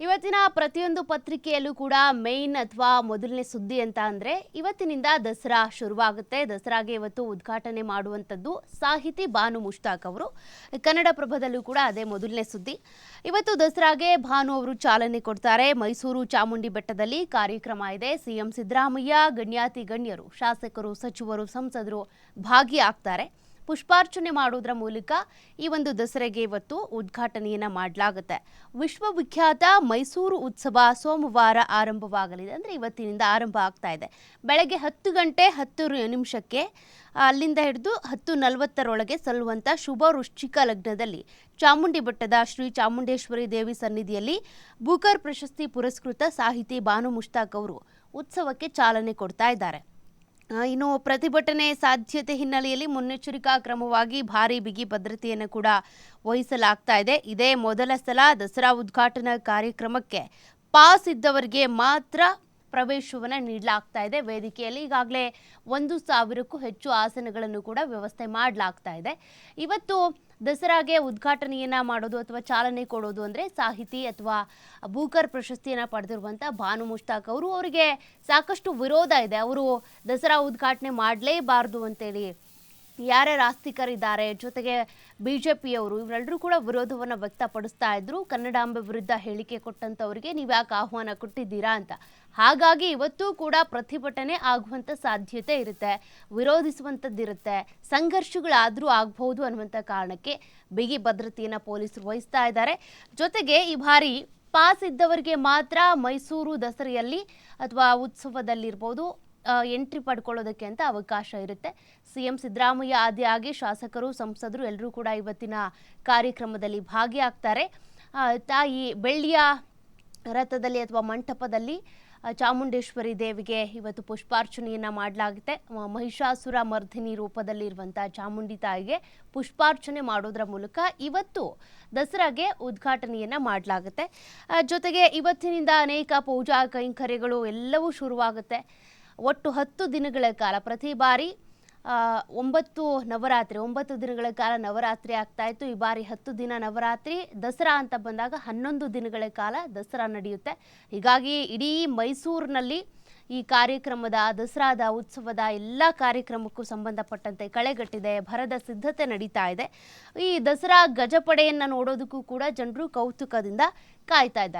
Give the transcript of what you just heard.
ಇವತ್ತಿನ ಪ್ರತಿಯೊಂದು ಪತ್ರಿಕೆಯಲ್ಲೂ ಕೂಡ ಮೇನ್ ಅಥವಾ ಮೊದಲನೇ ಸುದ್ದಿ ಅಂತ ಅಂದ್ರೆ ಇವತ್ತಿನಿಂದ ದಸರಾ ಶುರುವಾಗುತ್ತೆ. ದಸರಾಗೆ ಇವತ್ತು ಉದ್ಘಾಟನೆ ಮಾಡುವಂಥದ್ದು ಸಾಹಿತಿ ಭಾನು ಮುಷ್ತಾಕ್ ಅವರು. ಕನ್ನಡ ಪ್ರಭದಲ್ಲೂ ಕೂಡ ಅದೇ ಮೊದಲನೇ ಸುದ್ದಿ. ಇವತ್ತು ದಸರಾಗೆ ಭಾನು ಅವರು ಚಾಲನೆ ಕೊಡ್ತಾರೆ. ಮೈಸೂರು ಚಾಮುಂಡಿ ಬೆಟ್ಟದಲ್ಲಿ ಕಾರ್ಯಕ್ರಮ ಇದೆ. ಸಿಎಂ ಸಿದ್ದರಾಮಯ್ಯ, ಗಣ್ಯಾತಿ ಗಣ್ಯರು, ಶಾಸಕರು, ಸಚಿವರು, ಸಂಸದರು ಭಾಗಿಯಾಗ್ತಾರೆ. ಪುಷ್ಪಾರ್ಚನೆ ಮಾಡೋದ್ರ ಮೂಲಕ ಈ ಒಂದು ದಸರೆಗೆ ಇವತ್ತು ಉದ್ಘಾಟನೆಯನ್ನ ಮಾಡಲಾಗುತ್ತೆ. ವಿಶ್ವವಿಖ್ಯಾತ ಮೈಸೂರು ಉತ್ಸವ ಸೋಮವಾರ ಆರಂಭವಾಗಲಿದೆ. ಅಂದರೆ ಇವತ್ತಿನಿಂದ ಆರಂಭ ಆಗ್ತಾ ಇದೆ. ಬೆಳಗ್ಗೆ ಹತ್ತು ಗಂಟೆ ಹತ್ತು ನಿಮಿಷಕ್ಕೆ ಅಲ್ಲಿಂದ ಹಿಡಿದು ಹತ್ತು ನಲವತ್ತರೊಳಗೆ ಸಲ್ಲುವಂಥ ಶುಭ ವೃಶ್ಚಿಕ ಲಗ್ನದಲ್ಲಿ ಚಾಮುಂಡಿ ಬೆಟ್ಟದ ಶ್ರೀ ಚಾಮುಂಡೇಶ್ವರಿ ದೇವಿ ಸನ್ನಿಧಿಯಲ್ಲಿ ಬೂಕರ್ ಪ್ರಶಸ್ತಿ ಪುರಸ್ಕೃತ ಸಾಹಿತಿ ಬಾನು ಮುಷ್ತಾಕ್ ಅವರು ಉತ್ಸವಕ್ಕೆ ಚಾಲನೆ ಕೊಡ್ತಾ ಇದ್ದಾರೆ. ಇನ್ನು ಪ್ರತಿಭಟನೆ ಸಾಧ್ಯತೆ ಹಿನ್ನೆಲೆಯಲ್ಲಿ ಮುನ್ನೆಚ್ಚರಿಕಾ ಕ್ರಮವಾಗಿ ಭಾರಿ ಬಿಗಿ ಭದ್ರತೆಯನ್ನು ಕೂಡ ವಹಿಸಲಾಗ್ತಾ ಇದೆ. ಇದೇ ಮೊದಲ ಸಲ ದಸರಾ ಉದ್ಘಾಟನಾ ಕಾರ್ಯಕ್ರಮಕ್ಕೆ ಪಾಸ್ ಇದ್ದವರಿಗೆ ಮಾತ್ರ ಪ್ರವೇಶವನ್ನು ನೀಡಲಾಗ್ತಾ ಇದೆ. ವೇದಿಕೆಯಲ್ಲಿ ಈಗಾಗಲೇ ಒಂದು ಸಾವಿರಕ್ಕೂ ಹೆಚ್ಚು ಆಸನಗಳನ್ನು ಕೂಡ ವ್ಯವಸ್ಥೆ ಮಾಡಲಾಗ್ತಾ ಇದೆ. ಇವತ್ತು ದಸರಾಗೆ ಉದ್ಘಾಟನೆಯನ್ನ ಮಾಡೋದು ಅಥವಾ ಚಾಲನೆ ಕೊಡೋದು ಅಂದರೆ ಸಾಹಿತಿ ಅಥವಾ ಬೂಕರ್ ಪ್ರಶಸ್ತಿಯನ್ನು ಪಡೆದಿರುವಂಥ ಭಾನು ಮುಷ್ತಾಕ್ ಅವರು ಅವರಿಗೆ ಸಾಕಷ್ಟು ವಿರೋಧ ಇದೆ. ಅವರು ದಸರಾ ಉದ್ಘಾಟನೆ ಮಾಡಲೇಬಾರ್ದು ಅಂತೇಳಿ ಯಾರ್ಯಾರು ಆಸ್ತಿಕರಿದ್ದಾರೆ ಜೊತೆಗೆ ಬಿ ಜೆ ಪಿಯವರು ಇವರೆಲ್ಲರೂ ಕೂಡ ವಿರೋಧವನ್ನು ವ್ಯಕ್ತಪಡಿಸ್ತಾ ಇದ್ರು. ಕನ್ನಡಾಂಬೆ ವಿರುದ್ಧ ಹೇಳಿಕೆ ಕೊಟ್ಟಂಥವ್ರಿಗೆ ನೀವು ಯಾಕೆ ಆಹ್ವಾನ ಕೊಟ್ಟಿದ್ದೀರಾ ಅಂತ. ಹಾಗಾಗಿ ಇವತ್ತು ಕೂಡ ಪ್ರತಿಭಟನೆ ಆಗುವಂಥ ಸಾಧ್ಯತೆ ಇರುತ್ತೆ ವಿರೋಧಿಸುವಂಥದ್ದಿರುತ್ತೆ ಸಂಘರ್ಷಗಳಾದರೂ ಆಗ್ಬಹುದು ಅನ್ನುವಂಥ ಕಾರಣಕ್ಕೆ ಬಿಗಿ ಭದ್ರತೆಯನ್ನು ಪೊಲೀಸರು ವಹಿಸ್ತಾ ಇದ್ದಾರೆ. ಜೊತೆಗೆ ಈ ಬಾರಿ ಪಾಸ್ ಇದ್ದವರಿಗೆ ಮಾತ್ರ ಮೈಸೂರು ದಸರೆಯಲ್ಲಿ ಅಥವಾ ಉತ್ಸವದಲ್ಲಿರ್ಬೋದು. ಎಂಟ್ರಿ ಪಡ್ಕೊಳ್ಳೋದಕ್ಕೆ ಅಂತ ಅವಕಾಶ ಇರುತ್ತೆ. ಸಿ ಎಂ ಸಿದ್ದರಾಮಯ್ಯ ಆದಿಯಾಗಿ ಶಾಸಕರು, ಸಂಸದರು ಎಲ್ಲರೂ ಕೂಡ ಇವತ್ತಿನ ಕಾರ್ಯಕ್ರಮದಲ್ಲಿ ಭಾಗಿಯಾಗ್ತಾರೆ. ತಾಯಿ ಬೆಳ್ಳಿಯ ರಥದಲ್ಲಿ ಅಥವಾ ಮಂಟಪದಲ್ಲಿ ಚಾಮುಂಡೇಶ್ವರಿ ದೇವಿಗೆ ಇವತ್ತು ಪುಷ್ಪಾರ್ಚನೆಯನ್ನು ಮಾಡಲಾಗುತ್ತೆ. ಮಹಿಷಾಸುರ ಮರ್ಧಿನಿ ರೂಪದಲ್ಲಿರುವಂಥ ಚಾಮುಂಡಿ ತಾಯಿಗೆ ಪುಷ್ಪಾರ್ಚನೆ ಮಾಡೋದ್ರ ಮೂಲಕ ಇವತ್ತು ದಸರಾಗೆ ಉದ್ಘಾಟನೆಯನ್ನು ಮಾಡಲಾಗುತ್ತೆ. ಜೊತೆಗೆ ಇವತ್ತಿನಿಂದ ಅನೇಕ ಪೂಜಾ ಕೈಂಕರ್ಯಗಳು ಎಲ್ಲವೂ ಶುರುವಾಗುತ್ತೆ. ಒಟ್ಟು ಹತ್ತು ದಿನಗಳ ಕಾಲ, ಪ್ರತಿ ಬಾರಿ ಒಂಬತ್ತು ನವರಾತ್ರಿ, ಒಂಬತ್ತು ದಿನಗಳ ಕಾಲ ನವರಾತ್ರಿ ಆಗ್ತಾ ಇತ್ತು. ಈ ಬಾರಿ ಹತ್ತು ದಿನ ನವರಾತ್ರಿ, ದಸರಾ ಅಂತ ಬಂದಾಗ ಹನ್ನೊಂದು ದಿನಗಳ ಕಾಲ ದಸರಾ ನಡೆಯುತ್ತೆ. ಹೀಗಾಗಿ ಇಡೀ ಮೈಸೂರಿನಲ್ಲಿ ಈ ಕಾರ್ಯಕ್ರಮದ ದಸರಾದ ಉತ್ಸವದ ಎಲ್ಲ ಕಾರ್ಯಕ್ರಮಕ್ಕೂ ಸಂಬಂಧಪಟ್ಟಂತೆ ಕಳೆಗಟ್ಟಿದೆ, ಭರದ ಸಿದ್ಧತೆ ನಡೀತಾ ಇದೆ. ಈ ದಸರಾ ಗಜಪಡೆಯನ್ನು ನೋಡೋದಕ್ಕೂ ಕೂಡ ಜನರು ಕೌತುಕದಿಂದ ಕಾಯ್ತಾ ಇದ್ದಾರೆ.